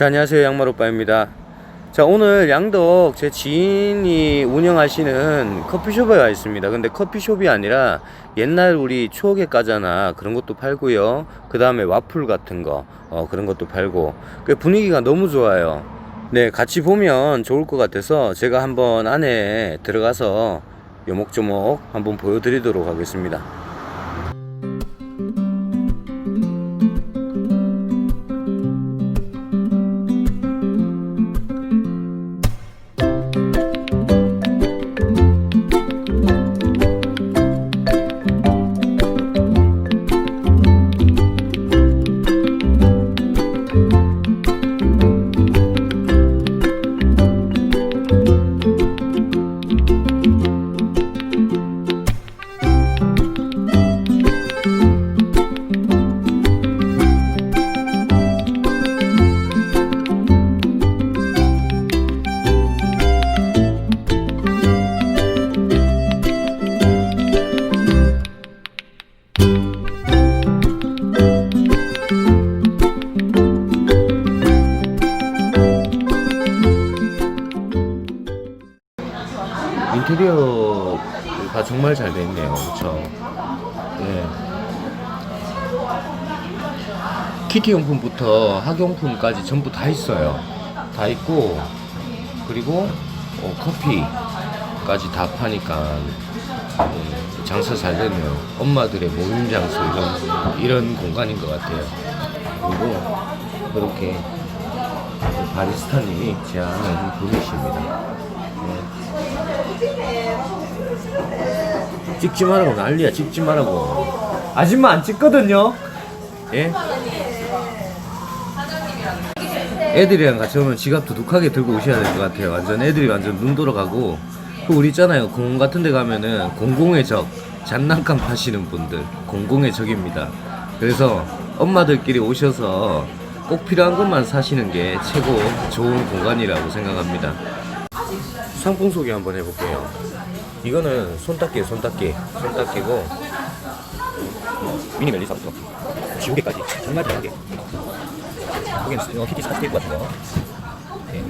자, 안녕하세요. 양말오빠입니다. 자, 오늘 양덕 제 지인이 운영하시는 커피숍에 와 있습니다. 근데 커피숍이 아니라 옛날 우리 추억의 과자나 그런 것도 팔고요. 그 다음에 와플 같은 거, 어, 그런 것도 팔고. 그 분위기가 너무 좋아요. 네, 같이 보면 좋을 것 같아서 제가 한번 안에 들어가서 요목조목 한번 보여드리도록 하겠습니다. 인테리어가 정말 잘 돼 있네요. 그렇죠? 예. 키티 용품부터 학용품까지 전부 다 있어요. 다 있고 그리고 어, 커피까지 다 파니까 예, 장사 잘 되네요. 엄마들의 모임 장소 이런 이런 공간인 것 같아요. 그리고 그렇게 바리스타님이 제안하는 분이십니다. 예. 찍지 말라고 난리야 찍지 말라고. 아줌마 안 찍거든요? 예? 애들이랑 같이 오면 지갑 두둑하게 들고 오셔야 될 것 같아요. 완전 애들이 완전 눈 돌아가고. 그 우리 있잖아요. 공원 같은 데 가면은 공공의 적 장난감 파시는 분들 공공의 적입니다. 그래서 엄마들끼리 오셔서 꼭 필요한 것만 사시는 게 최고 좋은 공간이라고 생각합니다 상품 소개 한번 해볼게요. 이거는 손닦기, 손닦기, 손닦기고 미니 멜리사부터 지우개까지 정말 다양하게. 여기는 어, 키티 스카치 테이프 같은 거. 네.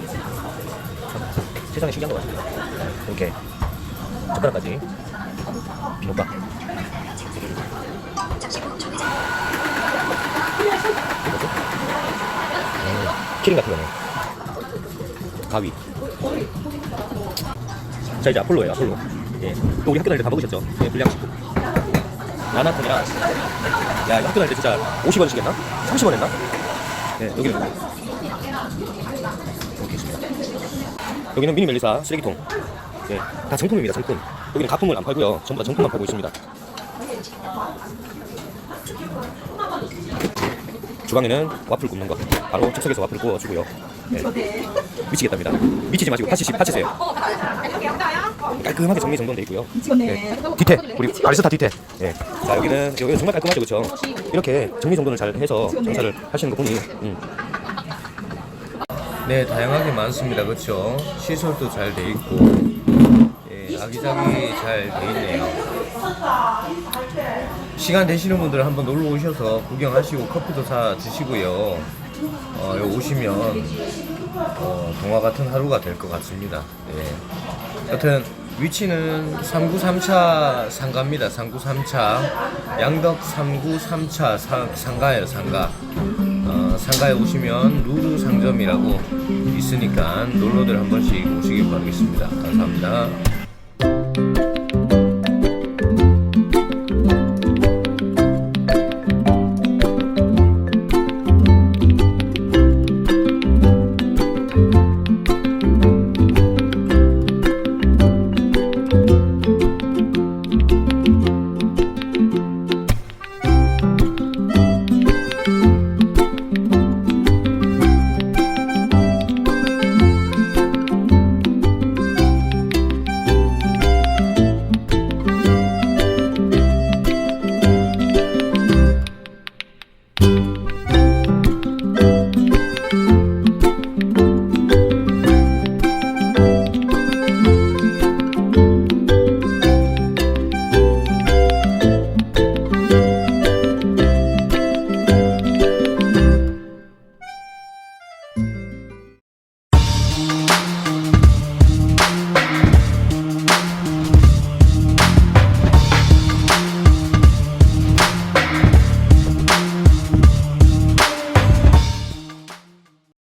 참, 세상에 신기한 것 같습니다. 이렇게 젓가락까지. 이거죠? 어, 키링 같은 거는 가위. 자 이제 아폴로예요 아폴로. 예. 또 우리 학교 다닐 때 다 먹으셨죠? 예, 불량식품 나나콘이랑 야 이거 학교 다닐 때 진짜 50원씩 했나? 30원 했나? 예, 여기는 이렇게 여기는 미니 멜리사 쓰레기통. 예, 다 정품입니다 정품. 여기는 가품을 안 팔고요. 전부 다 정품만 팔고 있습니다. 주방에는 와플 굽는 거. 바로 즉석에서 와플을 구워주고요. 예. 미치겠답니다. 미치지 마시고 파치시 파치세요 깔끔하게 정리 정돈돼 있고요. 네. 뒤태 우리 바리스타 뒤태. 예. 자 여기는 여기 정말 깔끔하죠, 그렇죠? 이렇게 정리 정돈을 잘 해서 장사를 하시는 거 보니. 음. 네, 다양하게 많습니다, 그렇죠? 시설도 잘 돼 있고, 예, 아기자기 잘 돼 있네요. 시간 되시는 분들 한번 놀러 오셔서 구경하시고 커피도 사 드시고요. 어, 여기 오시면 어, 동화 같은 하루가 될 것 같습니다. 예. 여튼 위치는 3구 3차 상가입니다. 3구 3차 양덕 3구 3차 사, 상가예요. 상가. 어, 상가에 오시면 루루 상점이라고 있으니까 놀러들 한 번씩 오시길 바라겠습니다. 감사합니다.